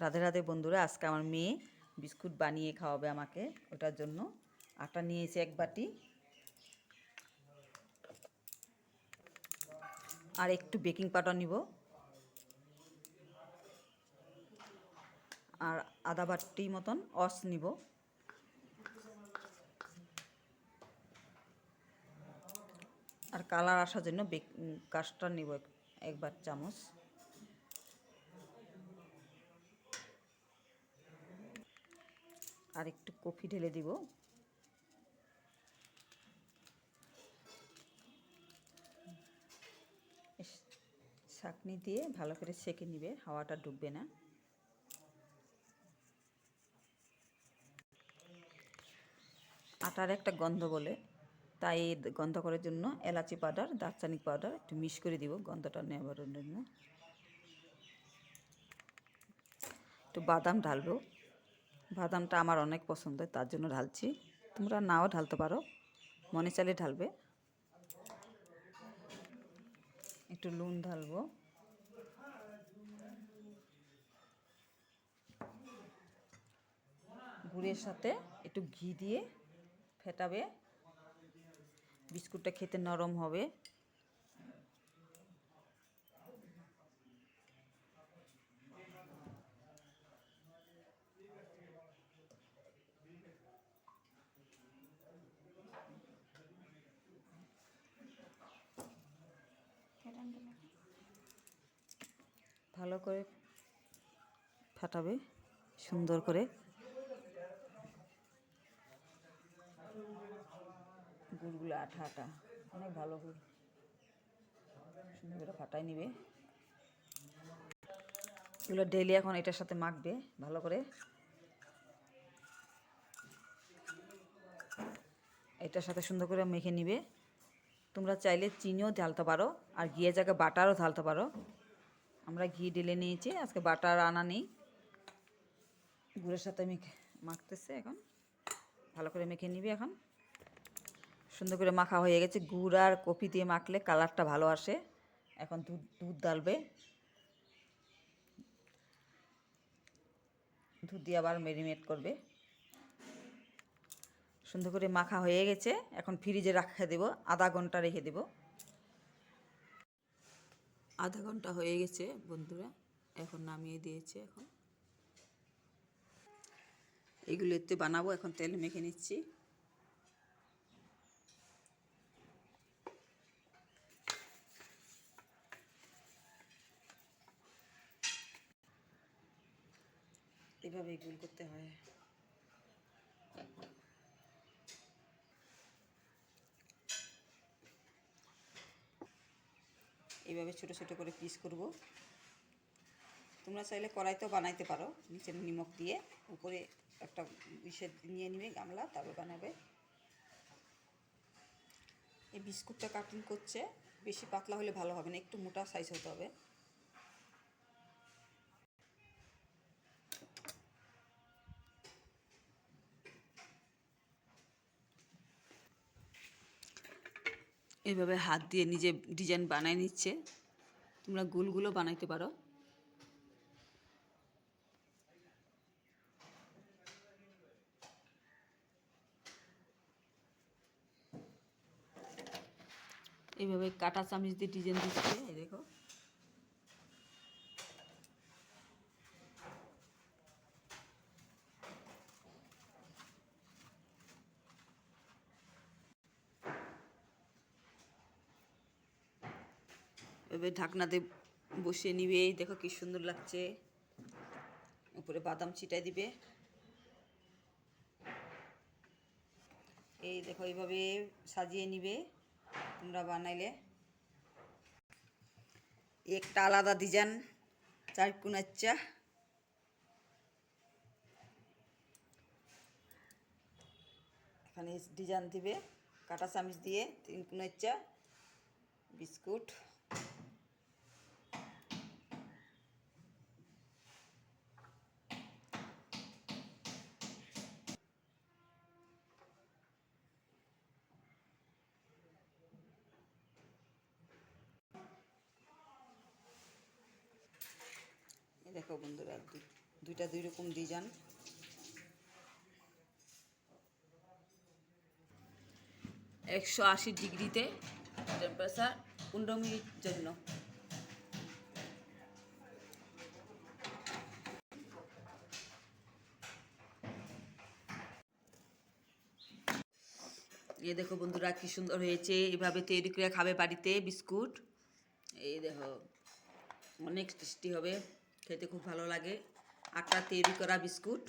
রাধে রাধে বন্ধুরা, আজকে আমার মেয়ে বিস্কুট বানিয়ে খাওয়াবে আমাকে। ওটার জন্য আটা নিয়েছে এক বাটি। আর একটু বেকিং পাউডার নিব। আর আদা বাটি মতন অস নিব। আর কালার আসার জন্য বেক কাস্টার নিব এক- একবার চামচ। আর একটু কফি ঢেলে দিব। ছাঁকনি দিয়ে ভালো করে সেঁকে নিবে, হাওয়াটা ডুববে না। আটার একটা গন্ধ বলে, তাই গন্ধ করার জন্য এলাচি পাউডার দারচানি পাউডার একটু মিক্স করে দিব গন্ধটা নেওয়ার জন্য। একটু বাদাম ঢালবো। বাদামটা আমার অনেক পছন্দ তার জন্য ঢালছি। তোমরা নাও ঢালতে পারো, মনে চালে ঢালবে। একটু নুন ঢালবো। গুড়ের সাথে একটু ঘি দিয়ে ফেটাবে। বিস্কুটটা খেতে নরম হবে। ভালো করে ফাটাবে, সুন্দর করে। গুড়গুলো আঠা আঠা, অনেক ভালো গুড়। সুন্দর করে ফাটাই নিবে। এগুলো ডেলি এখন এটার সাথে মাখবে, ভালো করে। এটার সাথে সুন্দর করে মেখে নিবে। তোমরা চাইলে চিনিও ঢালতে পারো, আর গিয়ে জায়গায় বাটারও ঢালতে পারো। আমরা ঘি ঢেলে নিয়েছি, আজকে বাটার আনা নেই। গুড়ের সাথে মেখে মাখতেছে এখন। ভালো করে মেখে নিবি এখন। সুন্দর করে মাখা হয়ে গেছে। গুড় আর কফি দিয়ে মাখলে কালারটা ভালো আসে। এখন দুধ দুধ ডালবে দুধ দিয়ে আবার মেরিনেট করবে। সুন্দর করে মাখা হয়ে গেছে। এখন ফ্রিজে রাখা দেব। আধা ঘণ্টা রেখে দেব। আধা ঘণ্টা হয়ে গেছে বন্ধুরা, এখন নামিয়ে দিয়েছে এখন। এগুলো এতে বানাবো, এখন তেল মেখে নিচ্ছি। এভাবে গোল করতে হয়। এইভাবে ছোট ছোট করে পিস করব। তোমরা চাইলে কড়াইতেও বানাইতে পারো, নিচে নিমখ দিয়ে উপরে একটা বিষে নিয়ে নিবে গামলা, তারপর বানাবে। এই বিস্কুটটা কাটিং করছে, বেশি পাতলা হলে ভালো হবে না, একটু মোটা সাইজ হতে হবে। এইভাবে হাত দিয়ে নিজে ডিজাইন বানাই নিচ্ছে। তোমরা গুলগুলো বানাইতে পারো। এইভাবে কাটা চামচ দিয়ে ডিজাইন দিচ্ছে, এই দেখো। এভাবে ঢাকনাতে বসিয়ে নিবে। এই দেখো কি সুন্দর লাগছে। উপরে বাদাম ছিটাই দিবে। এই দেখো এইভাবে সাজিয়ে নিবে তোমরা বানাইলে। একটা আলাদা ডিজাইন, চার কুনাচ্চা এখানে ডিজাইন দিবে, কাটা চামিচ দিয়ে তিন কুনাচ্চা বিস্কুট এই দেখো বন্ধুরা দুইটা দুই রকম ডিজাইন একশো আশি ডিগ্রিতে টেম্পারেচার পনেরো মিনিট জন্য। এই দেখো বন্ধুরা, কি সুন্দর হয়েছে। এভাবে তৈরি করে খাবে বাড়িতে বিস্কুট। এই দেখো, অনেক টেস্টি হবে। খেতে খুব ভালো লাগে। আটা তৈরি করা বিস্কুট।